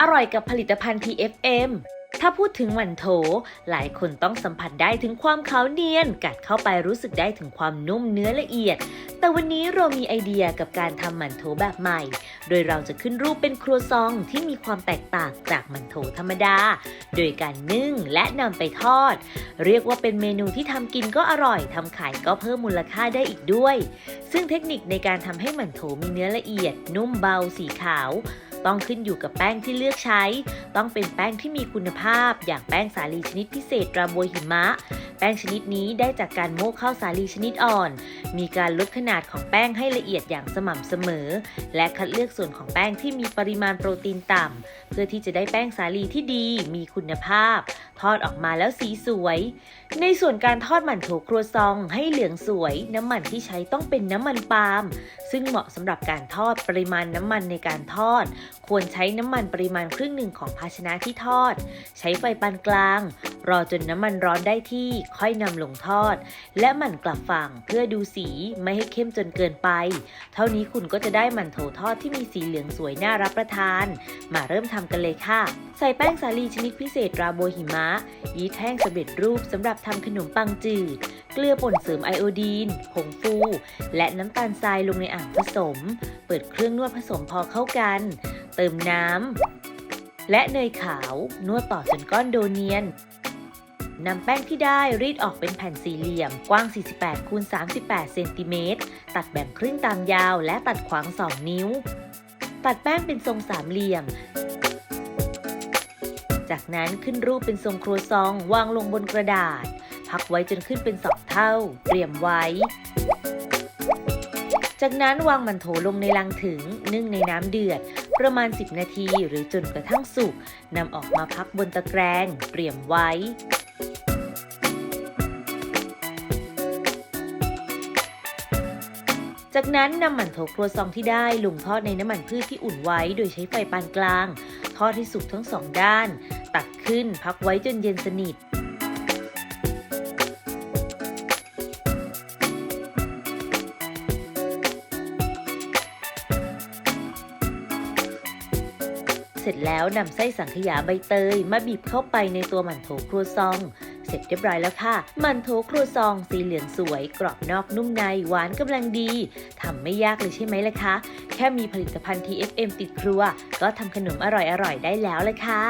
อร่อยกับผลิตภัณฑ์ TFM ถ้าพูดถึงหมั่นโถ หลายคนต้องสัมผัสได้ถึงความขาวเนียน กัดเข้าไปรู้สึกได้ถึงความนุ่มเนื้อละเอียด แต่วันนี้เรามีไอเดียกับการทำหมั่นโถแบบใหม่ โดยเราจะขึ้นรูปเป็นครัวซองที่มีความแตกต่างจากหมั่นโถธรรมดา โดยการนึ่งและนำไปทอด เรียกว่าเป็นเมนูที่ทำกินก็อร่อยทำขายก็เพิ่มมูลค่าได้อีกด้วย ซึ่งเทคนิคในการทำให้หมั่นโถมีเนื้อละเอียด นุ่มเบาสีขาว ต้องขึ้นอยู่กับแป้งที่เลือกใช้ ต้องเป็นแป้งที่มีคุณภาพ อย่างแป้งสาลีชนิดพิเศษตราบัวหิมะแป้งชนิดนี้ได้จากการโม่ข้าวสาลีชนิดอ่อน มีการลดขนาดของแป้งให้ละเอียดอย่างสม่ำเสมอ และคัดเลือกส่วนของแป้งที่มีปริมาณโปรตีนต่ำ เพื่อที่จะได้แป้งสาลีที่ดี มีคุณภาพ ทอดออกมาแล้วสีสวย ในส่วนการทอดหมั่นโถครัวซองให้เหลืองสวย น้ำมันที่ใช้ต้องเป็นน้ำมันปาล์มซึ่งเหมาะสำหรับการทอดปริมาณน้ำมันในการทอด ควรใช้น้ำมันปริมาณครึ่งหนึ่งของภาชนะที่ทอด ใช้ไฟปานกลาง รอจนน้ำมันร้อนได้ที่ค่อยนำลงทอด และหมั่นกลับฝั่งเพื่อดูสีไม่ให้เข้มจนเกินไป เท่านี้คุณก็จะได้หมั่นโถทอดที่มีสีเหลืองสวยน่ารับประทาน มาเริ่มทำกันเลยค่ะ ใส่แป้งสาลีชนิดพิเศษราโบหิมะ ยีสต์แห้งสำเร็จรูปสำหรับทำขนมปังจืดเกลือป่นเสริมไอโอดีน ผงฟู และน้ำตาลทรายลงในอ่างผสม เปิดเครื่องนวดผสมพอเข้ากัน เติมน้ำและเนยขาว นวดต่อจนก้อนโดเนียน นำแป้งที่ได้รีดออกเป็นแผ่นสี่เหลี่ยม กว้าง 48คูณ38 เซนติเมตร ตัดแบ่งครึ่งตามยาวและตัดขวาง 2 นิ้ว ตัดแป้งเป็นทรงสามเหลี่ยม จากนั้นขึ้นรูปเป็นทรงครัวซอง วางลงบนกระดาษ พักไว้จนขึ้นเป็นสองเท่า เตรียมไว้ จากนั้นวางมันโถลงในลังถึง นึ่งในน้ำเดือดประมาณ 10 นาทีหรือจนกระทั่งสุกนำออกมาพักบนตะแกรงเตรียมไว้ จากนั้นนำหมั่นโถครัวซองที่ได้ลงทอดในน้ำมันพืชที่อุ่นไว้ โดยใช้ไฟปานกลาง ทอดให้สุกทั้งสองด้าน ตักขึ้นพักไว้จนเย็นสนิทเสร็จแล้วนำไส้สังขยาใบเตย มาบีบเข้าไปในตัวหมั่นโถครัวซอง เสร็จเรียบร้อยแล้วค่ะ มันโถครัวซองสีเหลืองสวย กรอบนอกนุ่มในหวานกำลังดีทำไม่ยากเลยใช่ไหมล่ะคะ แค่มีผลิตภัณฑ์ TFM ติดครัว ก็ทำขนมอร่อยๆได้แล้วเลยค่ะ